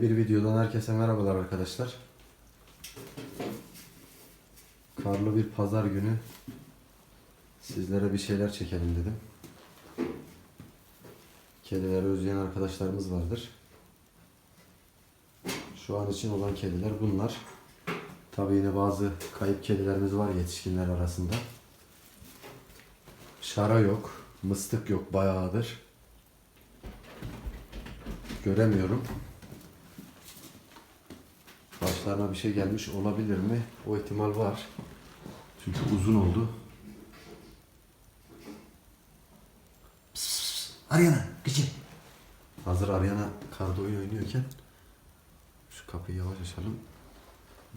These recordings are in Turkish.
Bir videodan herkese merhabalar arkadaşlar. Karlı bir pazar günü sizlere bir şeyler çekelim dedim. Kedileri özleyen arkadaşlarımız vardır. Şu an için olan kediler bunlar. Tabii yine bazı kayıp kedilerimiz var yetişkinler arasında. Şara yok, mıstık yok bayağıdır. Göremiyorum. Başlarına bir şey gelmiş olabilir mi? O ihtimal var. Çünkü uzun oldu. Ariana, gıcı. Hazır Ariana karda oyun oynuyorken şu kapıyı yavaş açalım.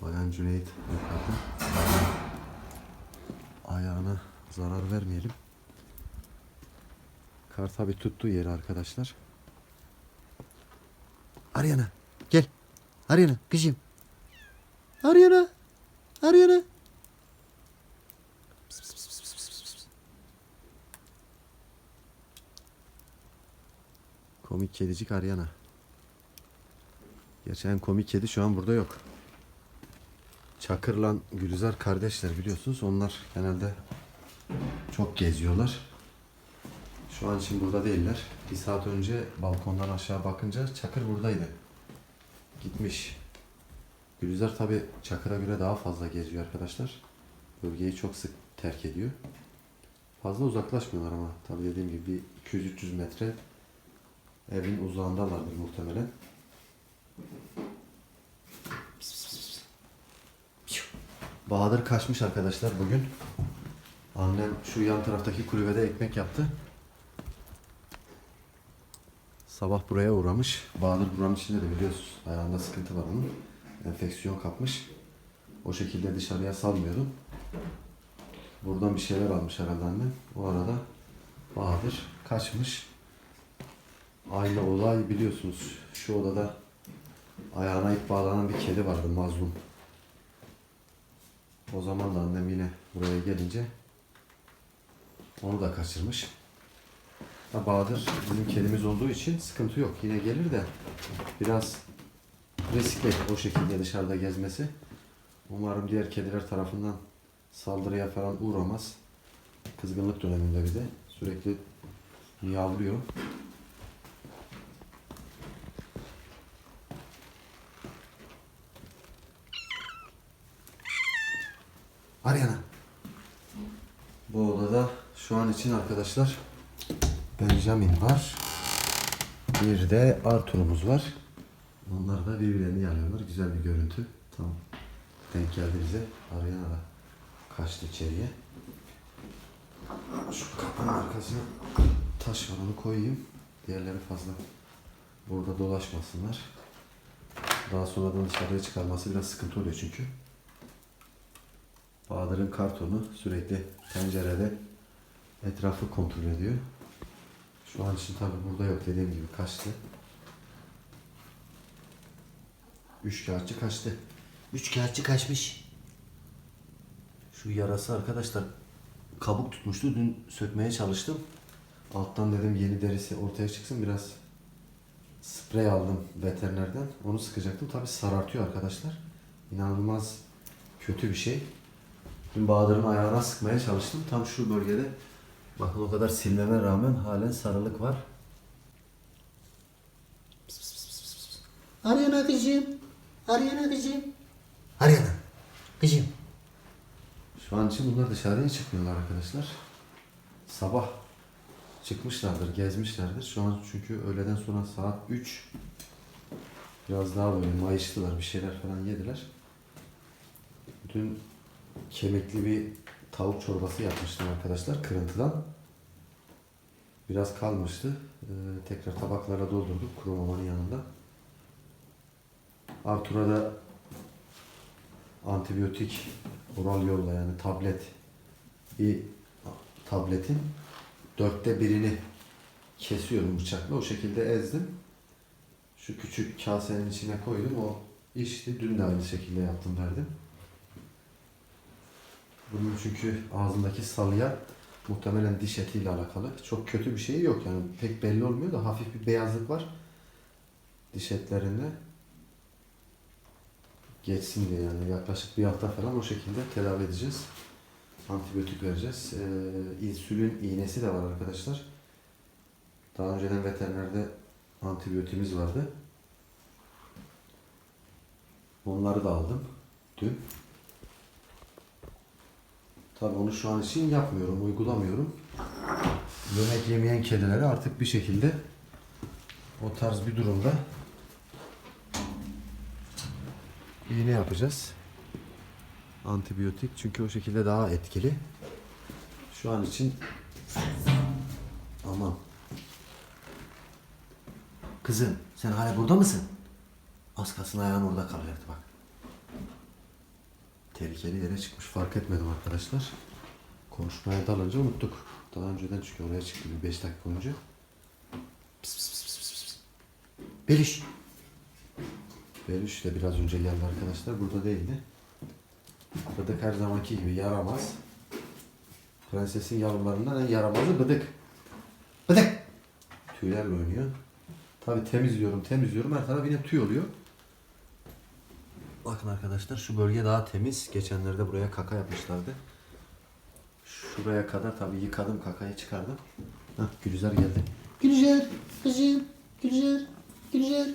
Bayan Cüneyt yukarıda. Ayağına zarar vermeyelim. Kar tabi tuttuğu yeri arkadaşlar. Ariana, gel. Ariana, kızım. Ariana, Ariana. Komik kedicik Ariana. Gerçi en komik kedi şu an burada yok. Çakır'la Gülizar kardeşler biliyorsunuz. Onlar genelde çok geziyorlar. Şu an için burada değiller. Bir saat önce balkondan aşağı bakınca Çakır buradaydı. Gitmiş. Gülizar tabi Çakır'a göre daha fazla geziyor arkadaşlar. Bölgeyi çok sık terk ediyor. Fazla uzaklaşmıyorlar ama tabi dediğim gibi bir 200-300 metre evin uzağındalardır muhtemelen. Bahadır kaçmış arkadaşlar bugün. Annem şu yan taraftaki kulübede ekmek yaptı. Sabah buraya uğramış. Bahadır buranın içinde de biliyorsunuz ayağında sıkıntı var onun. Enfeksiyon kapmış. O şekilde dışarıya salmıyordum. Buradan bir şeyler almış herhalde annem. O arada Bahadır kaçmış. Aynı olay biliyorsunuz. Şu odada ayağına ip bağlanan bir kedi vardı mazlum. O zaman da annem yine buraya gelince onu da kaçırmış. Ha, Bahadır bizim kedimiz olduğu için sıkıntı yok. Yine gelir de biraz riskli o şekilde dışarıda gezmesi. Umarım diğer kediler tarafından saldırıya falan uğramaz. Kızgınlık döneminde bir de sürekli miyavlıyor. Ariana. Bu odada şu an için arkadaşlar Benjamin var. Bir de Arthur'umuz var. Onlar da birbirlerini yanıyorlar. Güzel bir görüntü. Tamam. Denk geldi bize. Arayan da kaçtı içeriye. Şu kapının arkasına taş var koyayım. Diğerleri fazla burada dolaşmasınlar. Daha sonradan dışarıya çıkarması biraz sıkıntı oluyor çünkü. Bahadır'ın kartonu sürekli pencerede etrafı kontrol ediyor. Şu an için tabi burada yok dediğim gibi kaçtı. Üç kağıtçı kaçtı. Üç kağıtçı kaçmış. Şu yarası arkadaşlar kabuk tutmuştu. Dün sökmeye çalıştım. Alttan dedim yeni derisi ortaya çıksın biraz sprey aldım veterinerden. Onu sıkacaktım. Tabi sarartıyor arkadaşlar. İnanılmaz kötü bir şey. Dün Bahadır'ın ayağına sıkmaya çalıştım. Tam şu bölgede bakın o kadar silmeme rağmen halen sarılık var. Ariana kızım. Ariana kızım. Ariana, kızım. Şu an için bunlar dışarıya çıkmıyorlar arkadaşlar. Sabah çıkmışlardır, gezmişlerdir. Şu an çünkü öğleden sonra saat 3. Biraz daha böyle mayıştılar, bir şeyler falan yediler. Dün kemikli bir tavuk çorbası yapmıştım arkadaşlar kırıntıdan. Biraz kalmıştı. Ee, tekrar tabaklara doldurduk kurumamanın yanında. Artur'a da antibiyotik oral yolla yani tablet bir tabletin dörtte birini kesiyorum bıçakla o şekilde ezdim. Şu küçük kasenin içine koydum o içti. Dün de aynı şekilde yaptım verdim. Bunun çünkü ağzındaki salya muhtemelen diş etiyle alakalı. Çok kötü bir şey yok yani pek belli olmuyor da hafif bir beyazlık var diş etlerinde. Geçsin diye yani yaklaşık bir hafta falan o şekilde tedavi edeceğiz. Antibiyotik vereceğiz. Ee, insülin iğnesi de var arkadaşlar. Daha önceden veterinerde antibiyotimiz vardı. Onları da aldım dün. Tabii onu şu an için yapmıyorum, uygulamıyorum. Yemek yemeyen kedilere artık bir şekilde o tarz bir durumda iğne yapacağız. Antibiyotik çünkü o şekilde daha etkili. Şu an için aman Kızım sen hala burada mısın? az kalsın ayağın orada kalacaktı bak. Tehlikeli yere çıkmış fark etmedim arkadaşlar. Konuşmaya dalınca unuttuk. Daha önceden çünkü oraya çıktı bir 5 dakika önce. Pıs pıs pıs pıs pıs. Beliş. Beluş de biraz önce geldi arkadaşlar. Burada değildi. Bıdık her zamanki gibi yaramaz. Prensesin yavrularından en yaramazı bıdık. Bıdık. Tüylerle oynuyor. Tabi temizliyorum temizliyorum her taraf yine tüy oluyor. Bakın arkadaşlar şu bölge daha temiz. Geçenlerde buraya kaka yapmışlardı. Şuraya kadar tabi yıkadım kakayı çıkardım. Hah Gülizar geldi. Gülcer. Kızım. Gülcer. Gülcer.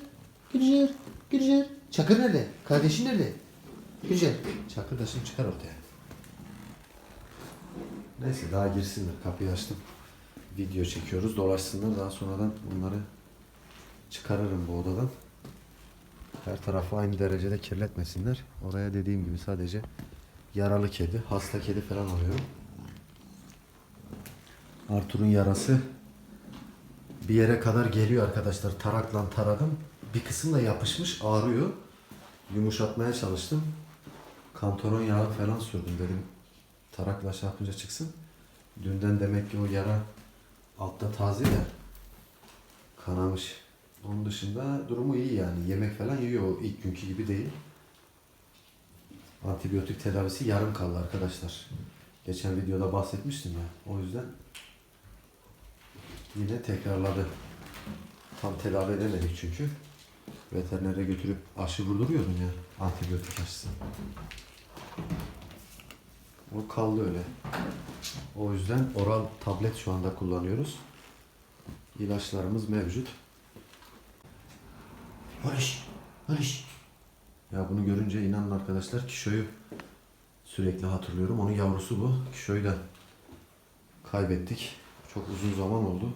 Gülcer. Gülcer. Çakır nerede? Kardeşin nerede? Gülcer. Çakır da şimdi çıkar ortaya. Neyse daha girsinler. Kapıyı açtım. Video çekiyoruz. Dolaşsınlar. Daha sonradan bunları çıkarırım bu odadan. Her tarafı aynı derecede kirletmesinler. Oraya dediğim gibi sadece yaralı kedi, hasta kedi falan alıyorum. Arthur'un yarası bir yere kadar geliyor arkadaşlar. Tarakla taradım. Bir kısım da yapışmış, ağrıyor. Yumuşatmaya çalıştım. Kantaron yağı falan sürdüm dedim. Tarakla şey yapınca çıksın. Dünden demek ki o yara altta taze de kanamış. Onun dışında durumu iyi yani. Yemek falan yiyor. O ilk günkü gibi değil. Antibiyotik tedavisi yarım kaldı arkadaşlar. Geçen videoda bahsetmiştim ya. O yüzden yine tekrarladı. Tam tedavi edemedik çünkü. Veterinere götürüp aşı vurduruyordum ya. Antibiyotik aşısı. O kaldı öyle. O yüzden oral tablet şu anda kullanıyoruz. İlaçlarımız mevcut. Barış. Barış. Ya bunu görünce inanın arkadaşlar Kişo'yu sürekli hatırlıyorum. Onun yavrusu bu. Kişo'yu da kaybettik. Çok uzun zaman oldu.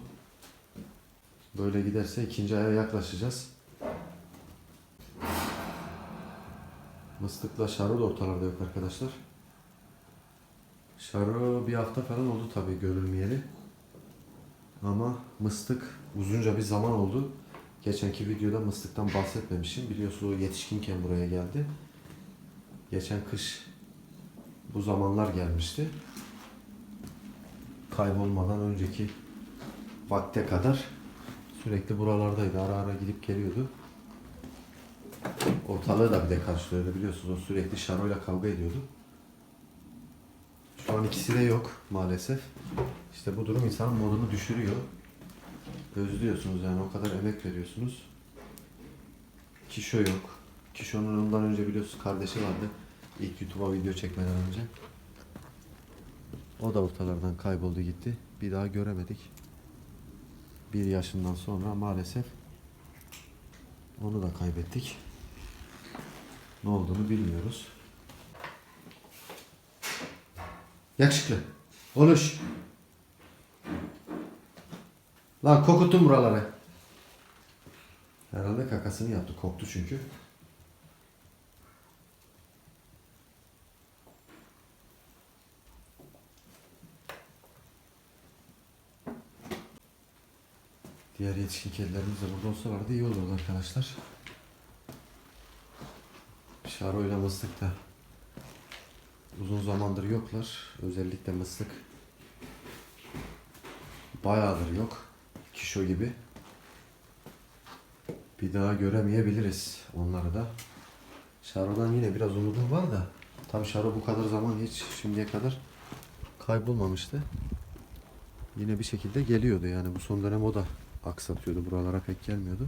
Böyle giderse ikinci aya yaklaşacağız. Mıstıkla Şaro da ortalarda yok arkadaşlar. Şaro bir hafta falan oldu tabii görülmeyeli. Ama mıstık uzunca bir zaman oldu. Geçenki videoda mıstıktan bahsetmemişim. Biliyorsunuz yetişkinken buraya geldi. Geçen kış bu zamanlar gelmişti. Kaybolmadan önceki vakte kadar sürekli buralardaydı. Ara ara gidip geliyordu. Ortalığı da bir de karşılıyordu biliyorsunuz. O sürekli Şaro'yla kavga ediyordu. Şu an ikisi de yok maalesef. İşte bu durum insanın modunu düşürüyor. Özlüyorsunuz yani o kadar emek veriyorsunuz. Kişo yok. Kişo'nun ondan önce biliyorsunuz kardeşi vardı. İlk YouTube'a video çekmeden önce. O da ortalardan kayboldu gitti. Bir daha göremedik. Bir yaşından sonra maalesef onu da kaybettik. Ne olduğunu bilmiyoruz. Yakışıklı. Konuş. Lan kokutun buraları. Herhalde kakasını yaptı. Koktu çünkü. Diğer yetişkin kedilerimiz de burada olsalardı iyi olurdu arkadaşlar. Şaro ile Mıstık da uzun zamandır yoklar. Özellikle Mıstık bayağıdır yok. Kişo gibi. Bir daha göremeyebiliriz onları da. Şaro'dan yine biraz umudum var da. Tabii Şaro bu kadar zaman hiç şimdiye kadar kaybolmamıştı. Yine bir şekilde geliyordu yani bu son dönem o da aksatıyordu. Buralara pek gelmiyordu.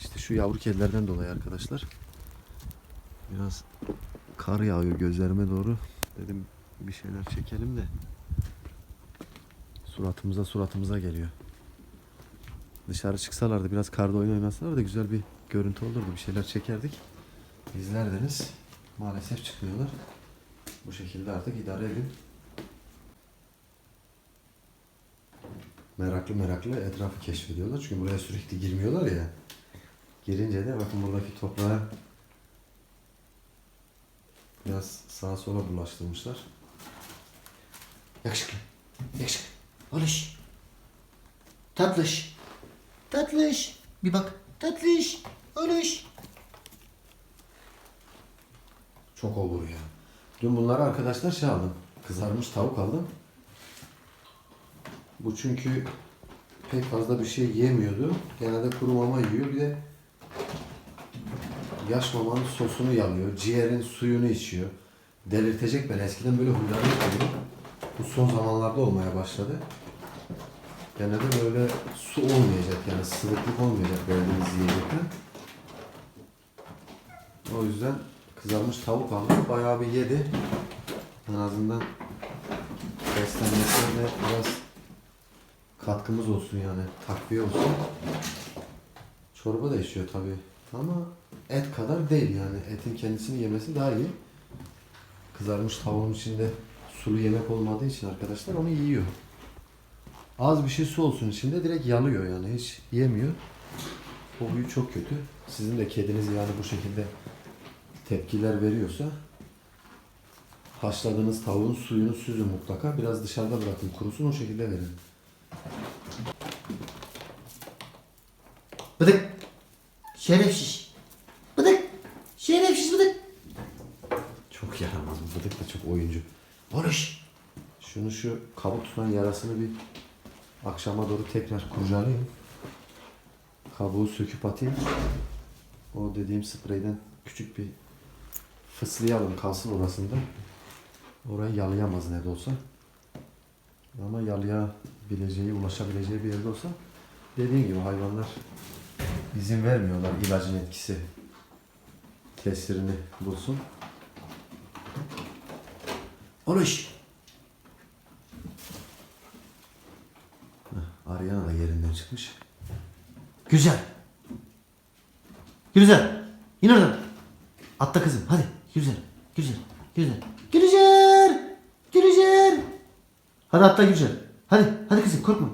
İşte şu yavru kedilerden dolayı arkadaşlar. Biraz kar yağıyor gözlerime doğru. Dedim bir şeyler çekelim de. Suratımıza suratımıza geliyor. Dışarı çıksalardı biraz karda oyun oynasalar da güzel bir görüntü olurdu. Bir şeyler çekerdik. İzlerdiniz. Maalesef çıkmıyorlar. Bu şekilde artık idare edin. Meraklı meraklı etrafı keşfediyorlar. Çünkü buraya sürekli girmiyorlar ya. Girince de bakın buradaki toprağa biraz sağa sola bulaştırmışlar. Yakışıklı. Yakışıklı. Oluş. Tatlış. Tatlış. Bir bak. Tatlış. Oluş. Çok olur ya. Dün bunları arkadaşlar şey aldım. Kızarmış tavuk aldım. Bu çünkü pek fazla bir şey yemiyordu. Genelde kuru mama yiyor. Bir de yaş sosunu yalıyor. Ciğerin suyunu içiyor. Delirtecek beni. Eskiden böyle huyları yoktu. Bu son zamanlarda olmaya başladı. Genelde böyle su olmayacak yani sıvıklık olmayacak verdiğiniz yiyecekten. O yüzden kızarmış tavuk aldım. Bayağı bir yedi. En azından beslenmesine de biraz katkımız olsun yani. Takviye olsun. Çorba da içiyor tabi. Ama et kadar değil yani. Etin kendisini yemesi daha iyi. Kızarmış tavuğun içinde sulu yemek olmadığı için arkadaşlar onu yiyor. Az bir şey su olsun içinde direkt yalıyor yani. Hiç yemiyor. O huyu çok kötü. Sizin de kediniz yani bu şekilde tepkiler veriyorsa haşladığınız tavuğun suyunu süzün mutlaka. Biraz dışarıda bırakın kurusun o şekilde verin. Bıdık. Şerefsiz. Bıdık. Şerefsiz bıdık. Çok yaramaz. bu Bıdık da çok oyuncu. Oluş. Şunu şu kabuk tutan yarasını bir akşama doğru tekrar kurcalayayım. Kabuğu söküp atayım. O dediğim spreyden küçük bir fıslayalım kalsın orasında. Orayı yalayamaz ne de olsa. Ama yalayabileceği, ulaşabileceği bir yerde olsa dediğim gibi hayvanlar izin vermiyorlar ilacın etkisi tesirini bulsun. Oluş. Ariana da yerinden çıkmış. Güzel. Güzel. İn oradan. Atla kızım. Hadi. Güzel. Güzel. Güzel. Gülücer. Gülücer. Hadi atla Gülücer. Hadi. Hadi kızım korkma.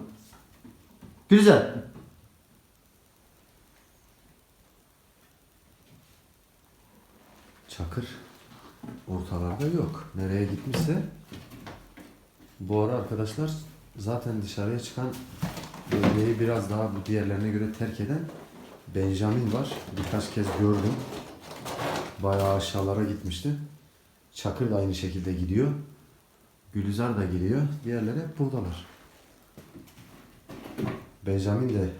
Gülüzer. Çakır ortalarda yok. Nereye gitmişse bu ara arkadaşlar zaten dışarıya çıkan bölgeyi biraz daha bu diğerlerine göre terk eden Benjamin var. Birkaç kez gördüm. Bayağı aşağılara gitmişti. Çakır da aynı şekilde gidiyor. Gülizar da gidiyor. Diğerleri hep buradalar. Benjamin de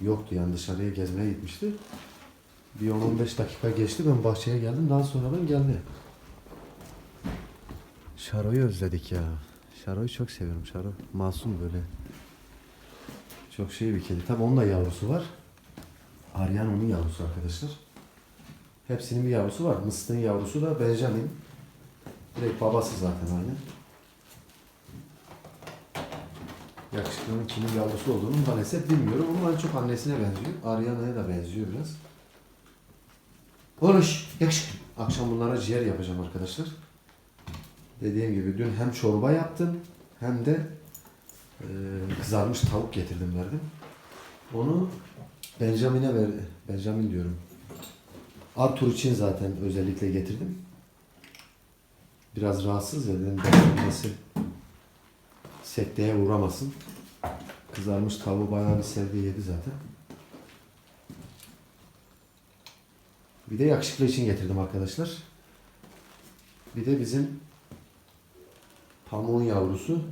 yoktu yani dışarıya gezmeye gitmişti. Bir 10-15 dakika geçti ben bahçeye geldim daha sonradan geldi. Şaro'yu özledik ya. Şaro'yu çok seviyorum Şaro. Masum böyle. Çok şey bir kedi. Tabi onun da yavrusu var. Aryan onun yavrusu arkadaşlar. Hepsinin bir yavrusu var. Mıstık'ın yavrusu da Benjamin. Direkt babası zaten aynı. Yakışıklının kimin yavrusu olduğunu maalesef bilmiyorum ama çok annesine benziyor. Aryana'ya da benziyor biraz. Oluş. Yakışıklı. Akşam bunlara ciğer yapacağım arkadaşlar. Dediğim gibi dün hem çorba yaptım hem de e, kızarmış tavuk getirdim verdim. Onu Benjamin'e ver Benjamin diyorum. Arthur için zaten özellikle getirdim. Biraz rahatsız ya dedim beslenmesi sekteye uğramasın. Kızarmış tavuğu bayağı bir sevdi yedi zaten. Bir de yakışıklı için getirdim arkadaşlar. Bir de bizim pamuğun yavrusu.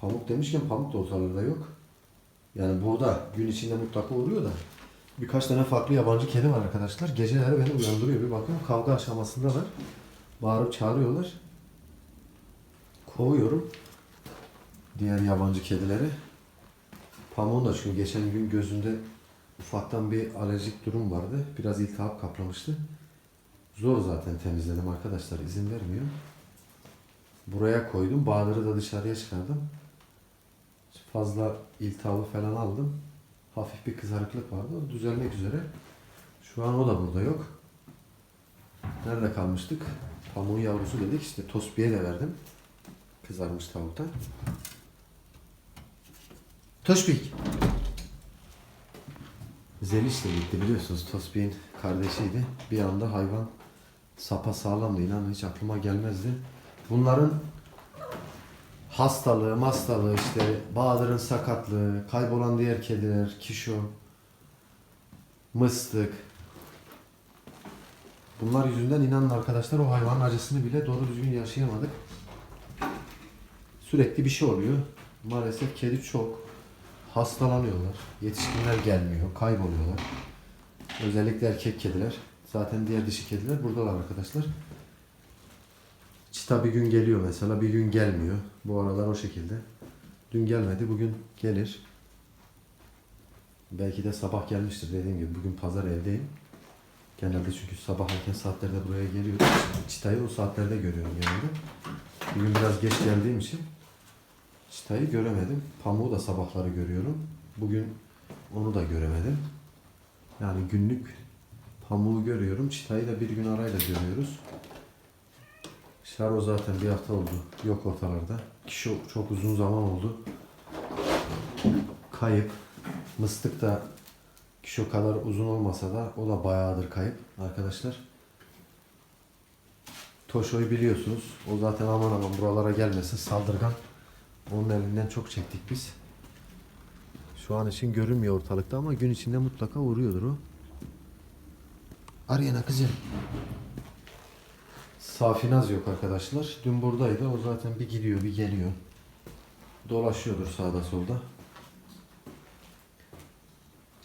Pamuk demişken pamuk da ortalarda yok. Yani burada gün içinde mutlaka oluyor da. Birkaç tane farklı yabancı kedi var arkadaşlar. Geceleri beni uyandırıyor. Bir bakın kavga aşamasındalar. Bağırıp çağırıyorlar. Kovuyorum. Diğer yabancı kedileri. Pamuğun da çünkü geçen gün gözünde ufaktan bir alerjik durum vardı. Biraz iltihap kaplamıştı. Zor zaten temizledim arkadaşlar. izin vermiyor. Buraya koydum. Bahadır'ı da dışarıya çıkardım. Fazla iltihabı falan aldım. Hafif bir kızarıklık vardı. Düzelmek üzere. Şu an o da burada yok. Nerede kalmıştık? Pamuğun yavrusu dedik. İşte Tosbi'ye de verdim. Kızarmış tavuktan. Toşbik. Zeliş de gitti biliyorsunuz. Tosbih'in kardeşiydi. Bir anda hayvan sapa sağlamdı. İnanın hiç aklıma gelmezdi. Bunların hastalığı, hastalığı işte Bahadır'ın sakatlığı, kaybolan diğer kediler, kişo, mıstık. Bunlar yüzünden inanın arkadaşlar o hayvanın acısını bile doğru düzgün yaşayamadık. Sürekli bir şey oluyor. Maalesef kedi çok hastalanıyorlar. Yetişkinler gelmiyor, kayboluyorlar. Özellikle erkek kediler. Zaten diğer dişi kediler buradalar arkadaşlar. Çita bir gün geliyor mesela, bir gün gelmiyor. Bu aralar o şekilde. Dün gelmedi, bugün gelir. Belki de sabah gelmiştir dediğim gibi. Bugün pazar evdeyim. Genelde çünkü sabah erken saatlerde buraya geliyorum. Çitayı o saatlerde görüyorum genelde. Bugün biraz geç geldiğim için Çıtayı göremedim. Pamuğu da sabahları görüyorum. Bugün onu da göremedim. Yani günlük pamuğu görüyorum. Çıtayı da bir gün arayla görüyoruz. Şaro zaten bir hafta oldu. Yok ortalarda. Kişi çok uzun zaman oldu. Kayıp. Mıstık da kişi o kadar uzun olmasa da o da bayağıdır kayıp arkadaşlar. Toşo'yu biliyorsunuz. O zaten aman aman buralara gelmesin saldırgan. Onun elinden çok çektik biz. Şu an için görünmüyor ortalıkta ama gün içinde mutlaka uğruyordur o. Arayana kızım. Safinaz yok arkadaşlar. Dün buradaydı. O zaten bir gidiyor bir geliyor. Dolaşıyordur sağda solda.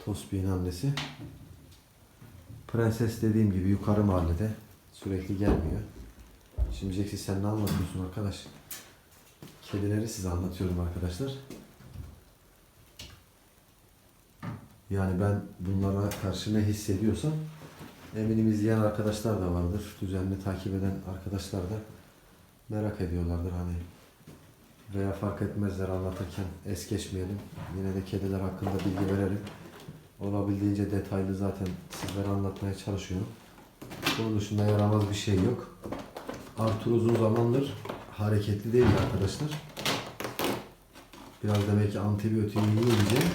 Tosbih'in annesi. Prenses dediğim gibi yukarı mahallede. Sürekli gelmiyor. Şimdi Jaxi sen ne anlatıyorsun arkadaş? Kedileri size anlatıyorum arkadaşlar. Yani ben bunlara karşı ne hissediyorsam eminim izleyen arkadaşlar da vardır. Düzenli takip eden arkadaşlar da merak ediyorlardır hani. Veya fark etmezler anlatırken es geçmeyelim. Yine de kediler hakkında bilgi verelim. Olabildiğince detaylı zaten sizlere anlatmaya çalışıyorum. Bunun dışında yaramaz bir şey yok. Arthur uzun zamandır hareketli değil arkadaşlar. Biraz demek ki antibiyotiği yiyince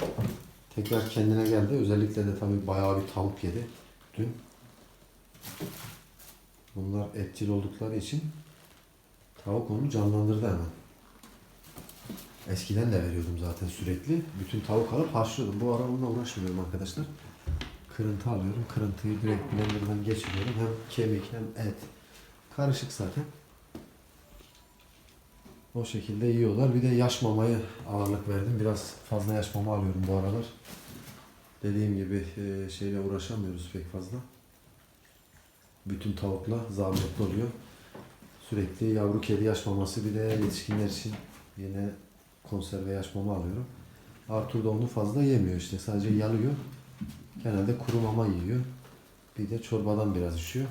tekrar kendine geldi. Özellikle de tabii bayağı bir tavuk yedi dün. Bunlar etçil oldukları için tavuk onu canlandırdı hemen. Eskiden de veriyordum zaten sürekli. Bütün tavuk alıp haşlıyordum. Bu ara onunla uğraşmıyorum arkadaşlar. Kırıntı alıyorum. Kırıntıyı direkt blenderdan geçiriyorum. Hem kemik hem et. Karışık zaten. O şekilde yiyorlar. Bir de yaş mamaya ağırlık verdim. Biraz fazla yaş mama alıyorum bu aralar. Dediğim gibi e, şeyle uğraşamıyoruz pek fazla. Bütün tavukla zahmetli oluyor. Sürekli yavru kedi yaş maması bir de yetişkinler için yine konserve yaş mama alıyorum. Arthur da onu fazla yemiyor işte. Sadece yalıyor. Genelde kuru mama yiyor. Bir de çorbadan biraz içiyor.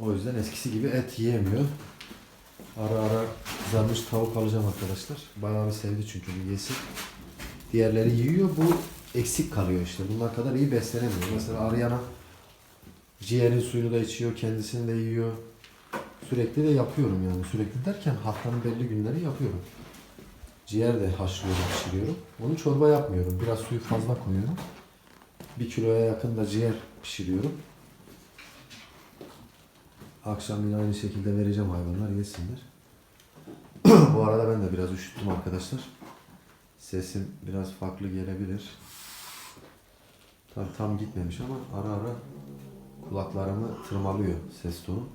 O yüzden eskisi gibi et yiyemiyor. Ara ara kızarmış tavuk alacağım arkadaşlar. Bayağı bir sevdi çünkü bir yesin. Diğerleri yiyor. Bu eksik kalıyor işte. Bunlar kadar iyi beslenemiyor. Mesela Ariana ciğerin suyunu da içiyor. Kendisini de yiyor. Sürekli de yapıyorum yani. Sürekli derken haftanın belli günleri yapıyorum. Ciğer de haşlıyorum, pişiriyorum. Onu çorba yapmıyorum. Biraz suyu fazla koyuyorum. Bir kiloya yakın da ciğer pişiriyorum. Akşam yine aynı şekilde vereceğim hayvanlar yesinler. Bu arada ben de biraz üşüttüm arkadaşlar. Sesim biraz farklı gelebilir. Tam, tam gitmemiş ama ara ara kulaklarımı tırmalıyor ses tonu.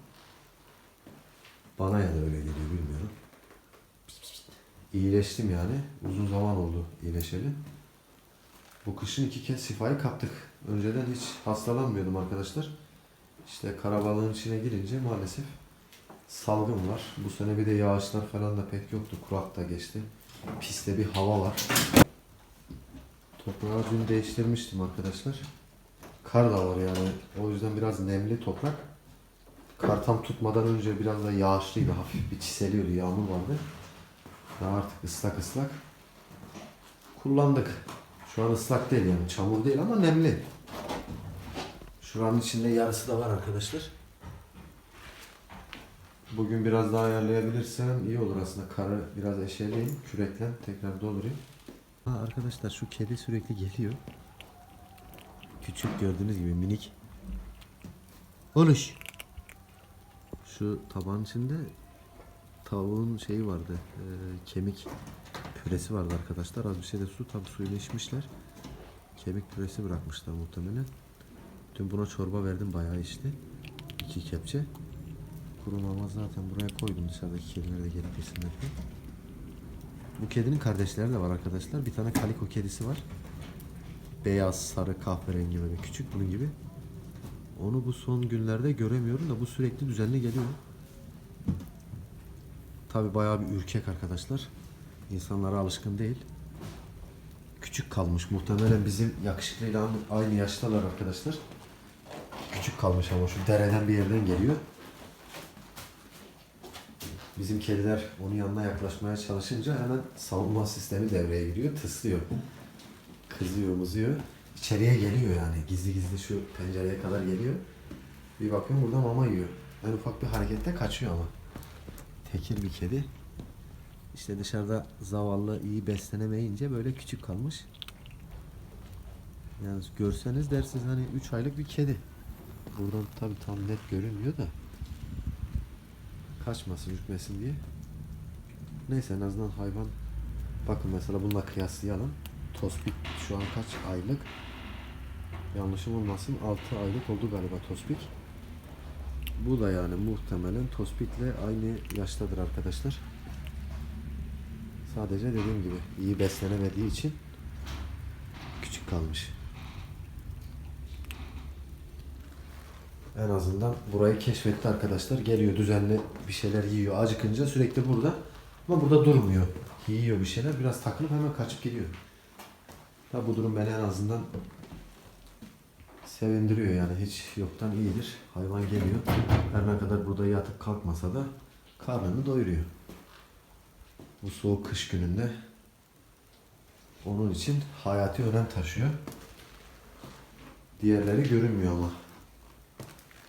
Bana ya da öyle geliyor bilmiyorum. İyileştim yani. Uzun zaman oldu iyileşeli. Bu kışın iki kez şifayı kaptık. Önceden hiç hastalanmıyordum arkadaşlar. İşte karabalığın içine girince maalesef salgın var. Bu sene bir de yağışlar falan da pek yoktu. Kurak da geçti. Piste bir hava var. Toprağı dün değiştirmiştim arkadaşlar. Kar da var yani. O yüzden biraz nemli toprak. kar tam tutmadan önce biraz da yağışlıydı. Hafif bir çiseliyordu. Yağmur vardı. Daha artık ıslak ıslak. Kullandık. Şu an ıslak değil yani. Çamur değil ama nemli. Şuranın içinde yarısı da var arkadaşlar. Bugün biraz daha ayarlayabilirsem iyi olur aslında. Karı biraz eşeleyeyim. Kürekle tekrar doldurayım. Ha arkadaşlar şu kedi sürekli geliyor. Küçük gördüğünüz gibi minik. Oluş. Şu tabağın içinde tavuğun şeyi vardı. e, kemik püresi vardı arkadaşlar. Az bir şey de su. Tabi suyunu içmişler. Kemik püresi bırakmışlar muhtemelen. Dün buna çorba verdim bayağı içti. İki kepçe. Kuru mama zaten buraya koydum dışarıdaki kediler de gelip yesinler diye. Bu kedinin kardeşleri de var arkadaşlar. Bir tane kaliko kedisi var. Beyaz, sarı, kahverengi böyle küçük bunun gibi. Onu bu son günlerde göremiyorum da bu sürekli düzenli geliyor. Tabi bayağı bir ürkek arkadaşlar. İnsanlara alışkın değil. Küçük kalmış. Muhtemelen bizim yakışıklıyla aynı yaştalar arkadaşlar. Küçük kalmış ama şu dereden bir yerden geliyor. Bizim kediler onun yanına yaklaşmaya çalışınca hemen savunma sistemi devreye giriyor. Tıslıyor. Kızıyor, mızıyor. İçeriye geliyor yani. Gizli gizli şu pencereye kadar geliyor. Bir bakıyorum burada mama yiyor. En ufak bir harekette kaçıyor ama. Tekir bir kedi. İşte dışarıda zavallı iyi beslenemeyince böyle küçük kalmış. Yani görseniz dersiniz hani 3 aylık bir kedi. Buradan tabi tam net görünmüyor da. Kaçmasın, ürkmesin diye. Neyse en azından hayvan bakın mesela bununla kıyaslayalım. Tospik şu an kaç aylık? Yanlışım olmasın 6 aylık oldu galiba Tospik. Bu da yani muhtemelen Tospik'le aynı yaştadır arkadaşlar. Sadece dediğim gibi iyi beslenemediği için küçük kalmış. En azından burayı keşfetti arkadaşlar. Geliyor düzenli bir şeyler yiyor. Acıkınca sürekli burada. Ama burada durmuyor. Yiyor bir şeyler. Biraz takılıp hemen kaçıp gidiyor. Tabi bu durum beni en azından sevindiriyor yani. Hiç yoktan iyidir. Hayvan geliyor. Her ne kadar burada yatıp kalkmasa da karnını doyuruyor. Bu soğuk kış gününde onun için hayati önem taşıyor. Diğerleri görünmüyor ama.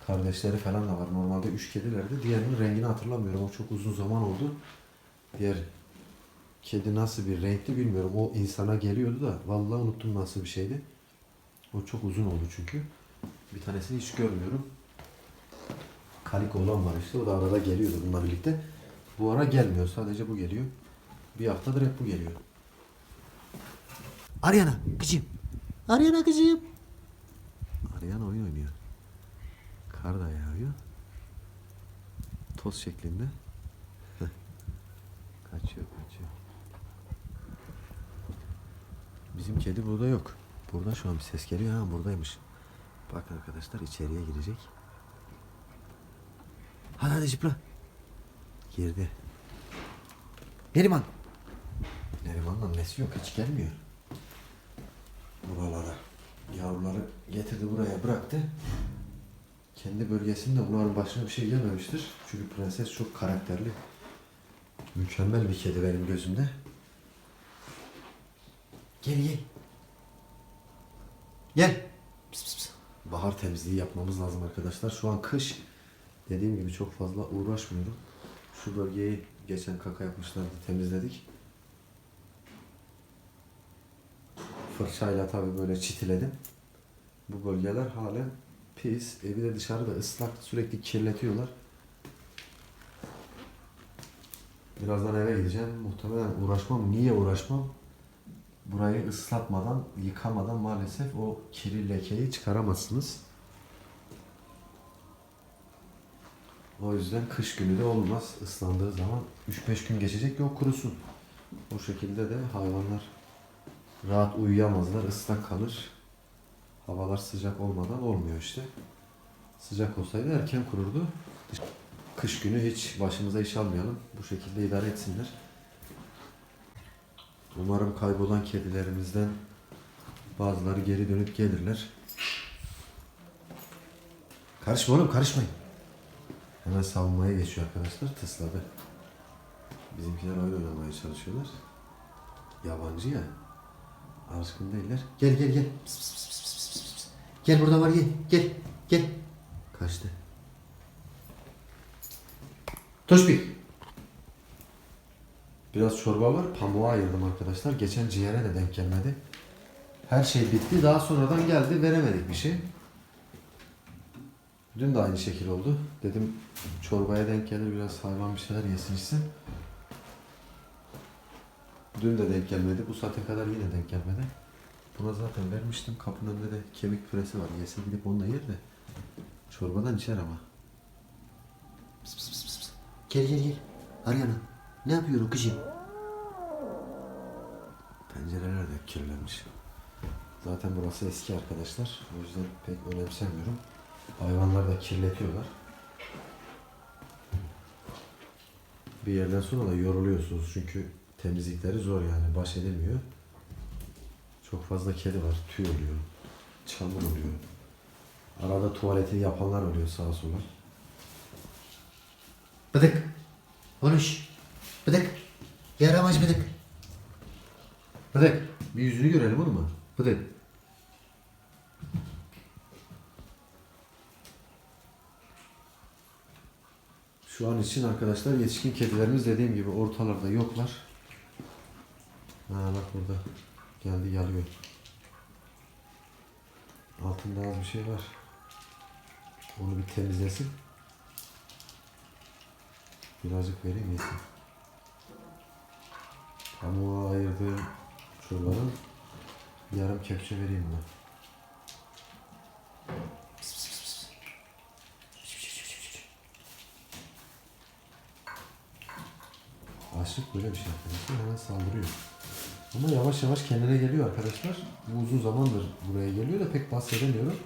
Kardeşleri falan da var. Normalde üç kedilerdi. Diğerinin rengini hatırlamıyorum. O çok uzun zaman oldu. Diğer kedi nasıl bir renkli bilmiyorum. O insana geliyordu da vallahi unuttum nasıl bir şeydi. O çok uzun oldu çünkü. Bir tanesini hiç görmüyorum. Kaliko olan var işte. O da arada geliyordu bununla birlikte. Bu ara gelmiyor. Sadece bu geliyor. Bir haftadır hep bu geliyor. Ariana kızım. Ariana kızım. Arayan oyun oynuyor. Kar da yağıyor. Toz şeklinde. kaçıyor kaçıyor. Bizim kedi burada yok. Burada şu an bir ses geliyor ha buradaymış. Bak arkadaşlar içeriye girecek. Hadi hadi zıpla. Girdi. Neriman. Neriman'ın annesi yok hiç gelmiyor. Buralara. Yavruları getirdi buraya bıraktı. Kendi bölgesinde bunların başına bir şey gelmemiştir. Çünkü prenses çok karakterli. Mükemmel bir kedi benim gözümde. Gel gel. Gel. Pıs pıs. Bahar temizliği yapmamız lazım arkadaşlar. Şu an kış. Dediğim gibi çok fazla uğraşmıyorum. Şu bölgeyi geçen kaka yapmışlardı temizledik. Fırçayla tabii böyle çitiledim. Bu bölgeler halen pis. E bir de dışarıda ıslak sürekli kirletiyorlar. Birazdan eve gideceğim. Muhtemelen uğraşmam. Niye uğraşmam? Burayı ıslatmadan, yıkamadan maalesef o kiri lekeyi çıkaramazsınız. O yüzden kış günü de olmaz. Islandığı zaman 3-5 gün geçecek ki o kurusun. O şekilde de hayvanlar rahat uyuyamazlar, ıslak kalır. Havalar sıcak olmadan olmuyor işte. Sıcak olsaydı erken kururdu. Kış günü hiç başımıza iş almayalım. Bu şekilde idare etsinler. Umarım kaybolan kedilerimizden bazıları geri dönüp gelirler. Karışma oğlum karışmayın. Hemen savunmaya geçiyor arkadaşlar. Tısladı. Bizimkiler oyun oynamaya çalışıyorlar. Yabancı ya. Alışkın değiller. Gel gel gel. Pıs, pıs, pıs, pıs. Gel burada var gel. Gel. Gel. Kaçtı. Toşbik. Biraz çorba var. Pamuğa ayırdım arkadaşlar. Geçen ciğere de denk gelmedi. Her şey bitti. Daha sonradan geldi. Veremedik bir şey. Dün de aynı şekil oldu. Dedim çorbaya denk gelir biraz hayvan bir şeyler yesin içsin. Dün de denk gelmedi. Bu saate kadar yine denk gelmedi. Buna zaten vermiştim. Kapının önünde de kemik püresi var. Yese gidip onunla yer de. Çorbadan içer ama. Pıs, pıs, pıs, pıs. Gel gel gel. Ariana. Ne yapıyorum kızım? Pencereler de kirlenmiş. Zaten burası eski arkadaşlar. O yüzden pek önemsemiyorum. Hayvanlar da kirletiyorlar. Bir yerden sonra da yoruluyorsunuz çünkü temizlikleri zor yani baş edilmiyor. Çok fazla kedi var, tüy oluyor, çamur oluyor. Arada tuvaletini yapanlar oluyor sağa sola. Bıdık. Konuş. Bıdık. Yaramaz bıdık. Bıdık, bir yüzünü görelim oğlum mu? Bıdık. Şu an için arkadaşlar yetişkin kedilerimiz dediğim gibi ortalarda yoklar. Ha bak burada. Geldi yalıyor. Altında az bir şey var. Onu bir temizlesin. Birazcık vereyim yesin. Pamuğa ayırdığım çorbanın yarım kepçe vereyim buna. Açlık böyle bir şey arkadaşlar hemen saldırıyor. Ama yavaş yavaş kendine geliyor arkadaşlar. Bu uzun zamandır buraya geliyor da pek bahsedemiyorum.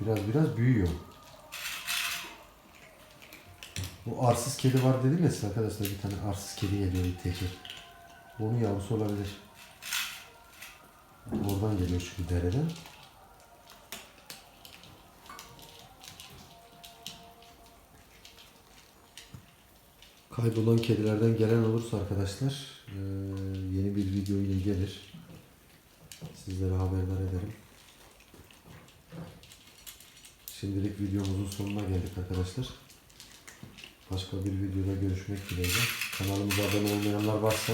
Biraz biraz büyüyor. Bu arsız kedi var dedim ya size arkadaşlar bir tane arsız kedi geliyor bir tekir. Onun yavrusu olabilir. Oradan geliyor çünkü dereden. Kaybolan kedilerden gelen olursa arkadaşlar video ile gelir. Sizlere haberdar ederim. Şimdilik videomuzun sonuna geldik arkadaşlar. Başka bir videoda görüşmek dileğiyle. Kanalımıza abone olmayanlar varsa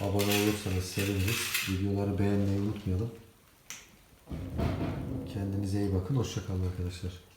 abone olursanız seviniriz. Videoları beğenmeyi unutmayalım. Kendinize iyi bakın. Hoşçakalın arkadaşlar.